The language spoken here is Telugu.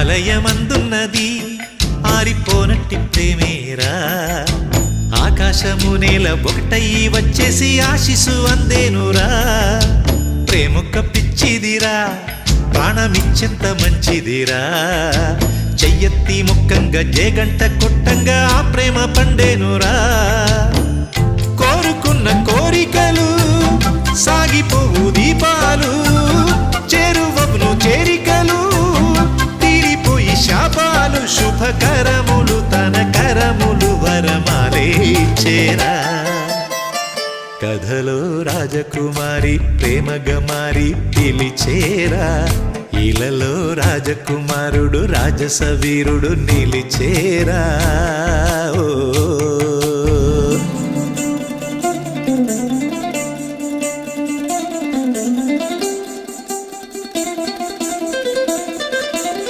ఆలయమందున్నది ఆరిపోనట్టి ప్రేమేరా. ఆకాశము నేల ఒకటయ్యి వచ్చేసి ఆశిసు అందేనురా. ప్రేమొక్క పిచ్చిదిరా ప్రాణమిచ్చెంత మంచిదిరా. చెయ్యెత్తి ముక్కంగా జేగంట కొట్టంగా శుభకరములు తన కరములు వరమాలే చేరా. కథలో రాజకుమారి ప్రేమగమారి పిలిచేరా. ఇలలో రాజకుమారుడు రాజస వీరుడు నిలిచేరా.